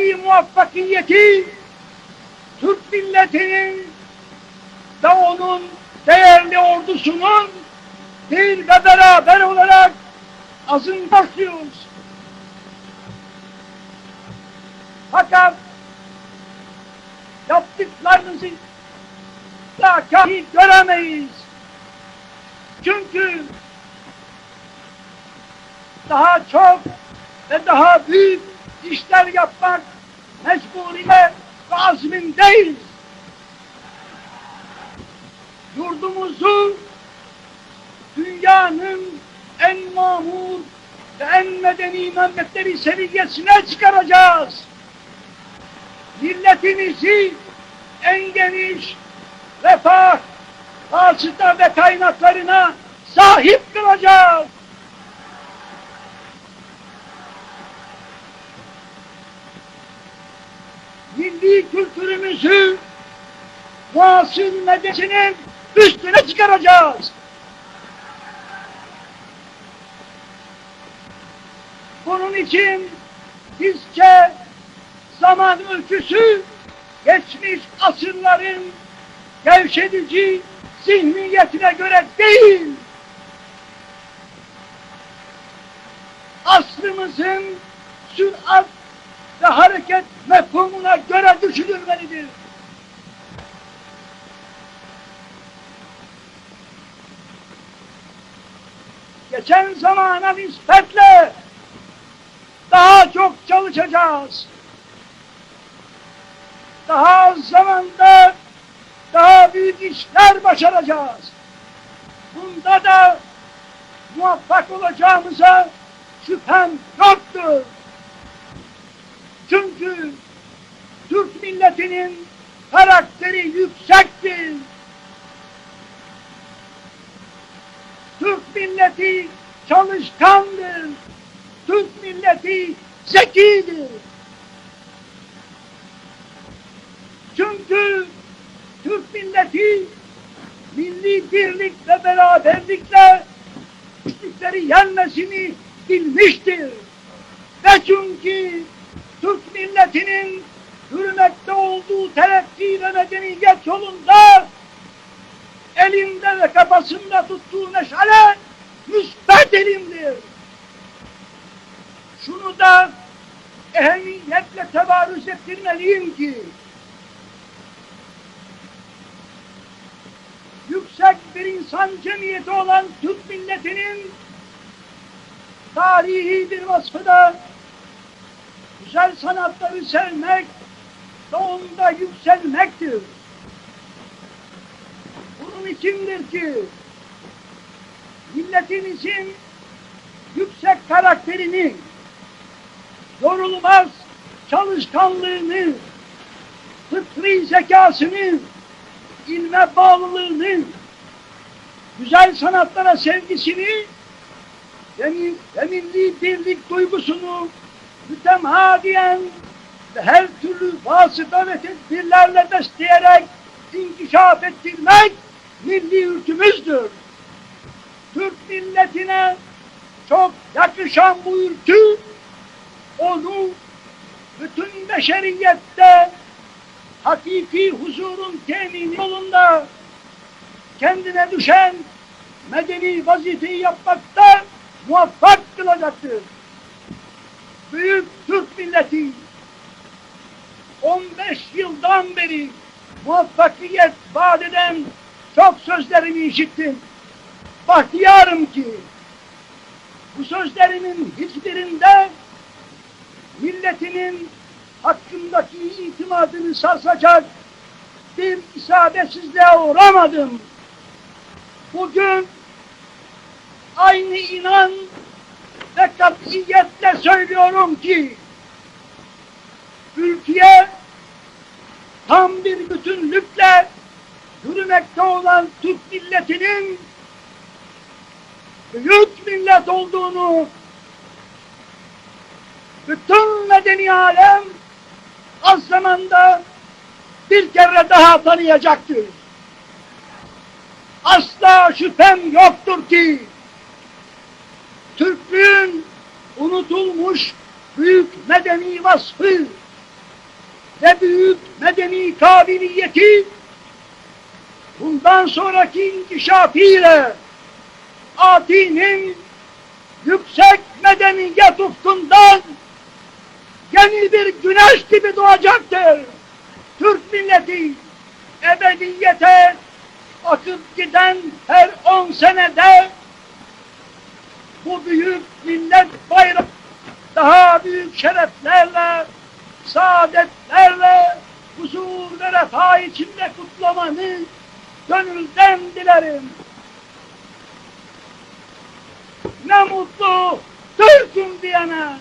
Bundaki muvaffakiyeti Türk milletinin ve onun değerli ordusunun bir ve beraber olarak azın başlıyoruz. Fakat yaptıklarınızı da kafi göremeyiz. Çünkü daha çok ve daha büyük işler yapmak mecburiyet ve azmindeyiz. Yurdumuzu dünyanın en mamur ve en medeni memleketleri seviyesine çıkaracağız. Milletimizi en geniş refah, hasıta ve kaynaklarına sahip kılacağız. Milli kültürümüzü muasır medeniyetinin üstüne çıkaracağız. Bunun için bizce zaman ölçüsü geçmiş asırların gevşedici zihniyetine göre değil, aslımızın sürat ve hareket mefhumuna göre düşünülmelidir. Geçen zamana nispetle daha çok çalışacağız. Daha az zamanda daha büyük işler başaracağız. Bunda da muvaffak olacağımıza şüphem yoktur. Çünkü Türk milletinin karakteri yüksektir. Türk milleti çalışkandır. Türk milleti zekidir. Çünkü Türk milleti milli birlik ve beraberlikle güçlükleri yenmesini bilmiştir. Ve çünkü Türk milletinin hürmette olduğu ve medeniyet yolunda elinde ve kafasında tuttuğu meşale müsbet elimdir. Şunu da ehemmiyetle tebarüz ettirmeliyim ki yüksek bir insan cemiyeti olan Türk milletinin tarihi bir vasfı da güzel sanatları sevmek onda yükselmektir. Bunun içindir ki milletimizin yüksek karakterini, yorulmaz çalışkanlığını, fıtri zekasını, ilme bağlılığını, güzel sanatlara sevgisini ve, mi- ve milli birlik duygusunu mütemadiyen her türlü vasıta ve tedbirlerle besleyerek inkişaf ettirmek milli ülkümüzdür. Türk milletine çok yakışan bu ülkü onu bütün beşeriyette hakiki huzurun temini yolunda kendine düşen medeni vazifeyi yapmakta muvaffak kılacaktır. Büyük Türk milleti 15 yıldan beri muvaffakiyet vaat eden çok sözlerimi işittim. Bahtiyarım ki bu sözlerimin hiçbirinde milletinin hakkındaki itimadını sarsacak bir isabetsizliğe uğramadım. Bugün aynı inan ve katiyetle söylüyorum ki ülkeye tam bir bütünlükle yürümekte olan Türk milletinin büyük millet olduğunu bütün medeni alem az zamanda bir kere daha tanıyacaktır. Asla şüphem yoktur ki Türklüğün unutulmuş büyük medeni vasfı ve büyük medeni kabiliyeti bundan sonraki inkişafıyla Ati'nin yüksek medeniyet ufkundan yeni bir güneş gibi doğacaktır. Türk milleti ebediyete akıp giden her on senede bu büyük millet bayrağı daha büyük şereflerle, saadetlerle, huzur ve refah içinde kutlamanı gönülden dilerim. Ne mutlu Türk'üm diyene.